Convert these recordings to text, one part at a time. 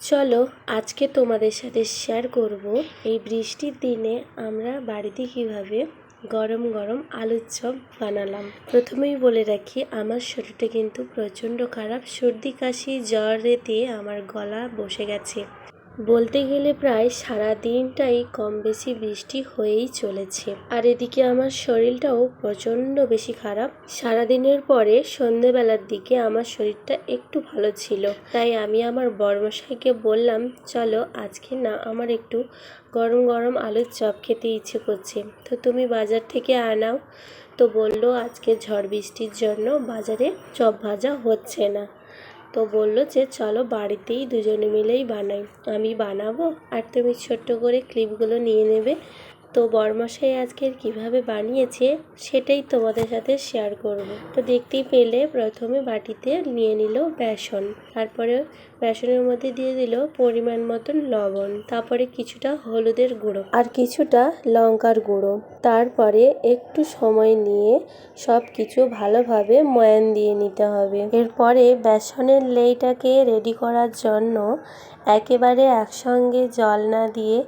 চলো আজকে তোমাদের সাথে শেয়ার করব এই বৃষ্টির দিনে আমরা বাড়িতে কীভাবে গরম গরম আলুর চপ বানালাম। প্রথমেই বলে রাখি, আমার শরীরটা কিন্তু প্রচণ্ড খারাপ, সর্দি, কাশি জ্বরেতে আমার গলা বসে গেছে। বলতে গেলে প্রায় সারা দিনটাই কম বেশি বৃষ্টি হয়েই চলেছে। আর এদিকে আমার শরীরটাও প্রচণ্ড বেশি খারাপ। সারাদিনের পরে সন্ধেবেলার দিকে আমার শরীরটা একটু ভালো ছিল। তাই আমি আমার বর্মশাইকে বললাম, চলো আজকে না আমার একটু গরম গরম আলুর চপ খেতে ইচ্ছে করছে। তো তুমি বাজার থেকে আনাও। তো বলল, আজকে ঝড় বৃষ্টির জন্য বাজারে চপ ভাজা হচ্ছে না। তো বলল যে, চলো বাড়িতেই দুজনে মিলেই বানাই। আমি বানাবো আর তুমি ছোট্ট করে ক্লিপগুলো নিয়ে নেবে। তো বরমশাই আজকের কীভাবে বানিয়েছে সেটাই তোমাদের সাথে শেয়ার করব। তো দেখতেই পেলে প্রথমে বাটিতে নিয়ে নিল বেসন, তারপরে বেসনের মধ্যে দিয়ে দিল পরিমাণ মতন লবণ, তারপরে কিছুটা হলুদের গুঁড়ো আর কিছুটা লঙ্কার গুঁড়ো, তারপরে একটু সময় নিয়ে সব কিছু ভালোভাবে ময়ান দিয়ে নিতে হবে। এরপরে বেসনের লেইটাকে রেডি করার জন্য একেবারে একসঙ্গে জল না দিয়ে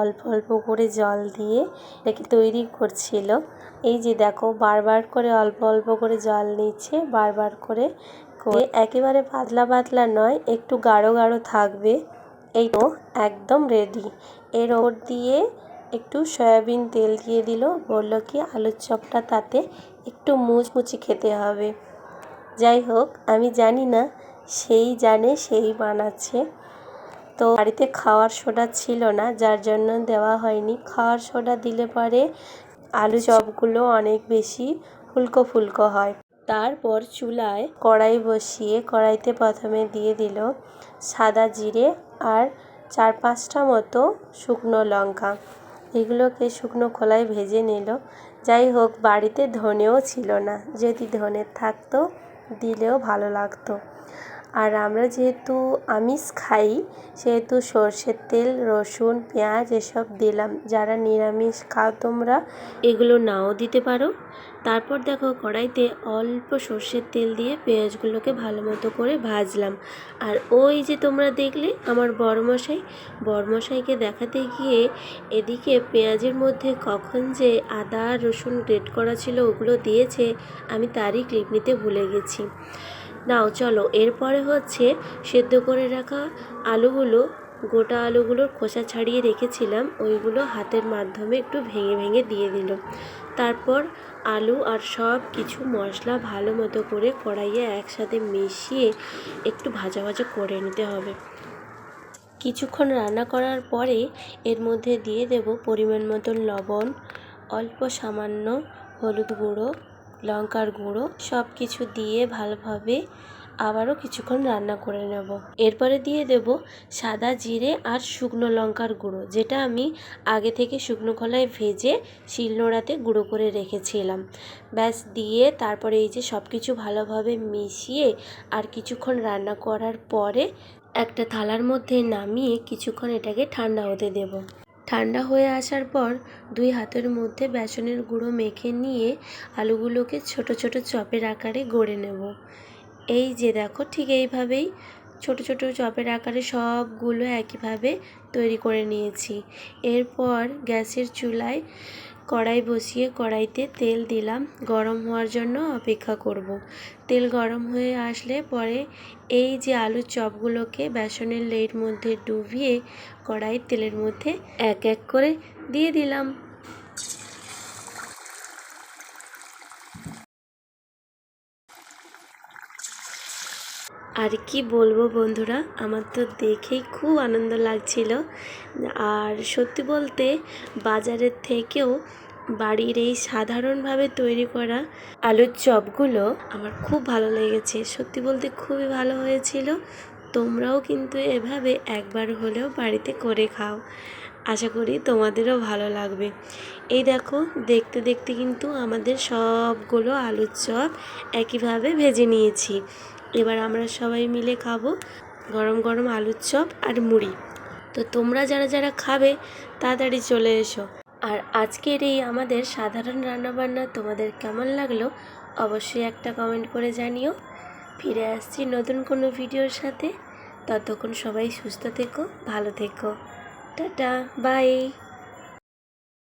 অল্প অল্প করে জল দিয়ে এটাকে তৈরি করছিল। এই যে দেখো, বারবার করে অল্প অল্প করে জল নিচ্ছে, বারবার করে করে। একেবারে পাতলা পাতলা নয়, একটু গাঢ় গাঢ় থাকবে। এই তো একদম রেডি এর ওর দিয়ে একটু সয়াবিন তেল দিয়ে দিল। বলল কি, আলুর চপটা তাতে একটু মুচমুচি খেতে হবে। যাই হোক, আমি জানি না, সেই জানে, সেই বানাচ্ছে। তো বাড়িতে খাওয়ার সোডা ছিল না, যার জন্য দেওয়া হয়নি। খাওয়ার সোডা দিলে পরে আলু চপগুলো অনেক বেশি ফুলকো ফুলকো হয়। তারপর চুলায় কড়াই বসিয়ে কড়াইতে প্রথমে দিয়ে দিল সাদা জিরে আর চার পাঁচটা মতো শুকনো লঙ্কা। এগুলোকে শুকনো খোলায় ভেজে নিল। যাই হোক, বাড়িতে ধনেও ছিল না। যদি ধনে থাকতো, দিলেও ভালো লাগতো। আর আমরা যেহেতু আমিষ খাই, সেহেতু সর্ষের তেল, রসুন, পেঁয়াজ এসব দিলাম। যারা নিরামিষ খাও, তোমরা এগুলো নাও দিতে পারো। তারপর দেখো কড়াইতে অল্প সর্ষের তেল দিয়ে পেঁয়াজগুলোকে ভালো মতো করে ভাজলাম। আর ওই যে তোমরা দেখলে আমার বড়মশাই বড়মশাইকে দেখাতে গিয়ে এদিকে পেঁয়াজের মধ্যে কখন যে আদা, রসুন গ্রেট করা ছিল, ওগুলো দিয়েছে, আমি তারই ক্লিপ নিতে ভুলে গেছি। নাও, চলো। এরপরে হচ্ছে সেদ্ধ করে রাখা আলুগুলো, গোটা আলুগুলোর খোসা ছাড়িয়ে রেখেছিলাম। ওইগুলো হাতের মাধ্যমে একটু ভেঙে ভেঙে দিয়ে দিল। তারপর আলু আর সব কিছু মশলা ভালো মতো করে কড়াইয়ে একসাথে মিশিয়ে একটু ভাজা ভাজা করে নিতে হবে। কিছুক্ষণ রান্না করার পরে এর মধ্যে দিয়ে দেব পরিমাণ মতন লবণ, অল্প সামান্য হলুদ গুঁড়ো লঙ্কার গুঁড়ো সব কিছু দিয়ে ভালোভাবে আবারও কিছুক্ষণ রান্না করে নেব। এরপরে দিয়ে দেব সাদা জিরে আর শুকনো লঙ্কার গুঁড়ো, যেটা আমি আগে থেকে শুকনো খোলায় ভেজে শিলনোড়াতে গুঁড়ো করে রেখেছিলাম। ব্যাস, দিয়ে তারপরে এই যে সব কিছু ভালোভাবে মিশিয়ে আর কিছুক্ষণ রান্না করার পরে একটা থালার মধ্যে নামিয়ে কিছুক্ষণ এটাকে ঠান্ডা হতে দেব। ঠান্ডা হয়ে আসার পর দুই হাতের মধ্যে বেসনের গুঁড়ো মেখে নিয়ে আলুগুলোকে ছোট ছোট চপের আকারে গড়ে নেব। এই যে দেখো, ঠিক এইভাবেই ছোট ছোট চপের আকারে সবগুলো একইভাবে তৈরি করে নিয়েছি। এরপর গ্যাসের চুলায় কড়াই বসিয়ে কড়াইতে তেল দিলাম গরম হওয়ার জন্য অপেক্ষা করব। তেল গরম হয়ে আসলে পরে এই যে আলুর চপগুলোকে বেসনের লেয়ের মধ্যে ডুবিয়ে কড়াই তেলের মধ্যে এক এক করে দিয়ে দিলাম আর কি বলব বন্ধুরা, আমার তো দেখেই খুব আনন্দ লাগছিল। আর সত্যি বলতে, বাজারের থেকেও বাড়ির এই সাধারণভাবে তৈরি করা আলুর চপগুলো আমার খুব ভালো লেগেছে। সত্যি বলতে খুবই ভালো হয়েছিল। তোমরাও কিন্তু এভাবে একবার হলেও বাড়িতে করে খাও। আশা করি তোমাদেরও ভালো লাগবে। এই দেখো, দেখতে দেখতে কিন্তু আমাদের সবগুলো আলুর চপ একইভাবে ভেজে নিয়েছি। এবার আমরা সবাই মিলে খাব গরম গরম আলুর চপ আর মুড়ি। তো তোমরা যারা যারা খাবে, তাড়াতাড়ি চলে এসো। আর আজকের এই আমাদের সাধারণ রান্নাবান্না তোমাদের কেমন লাগল, অবশ্যই একটা কমেন্ট করে জানিও। ফিরে আসছি নতুন কোনো ভিডিওর সাথে। ততক্ষণ সবাই সুস্থ থেকো, ভালো থেকো। Tata bye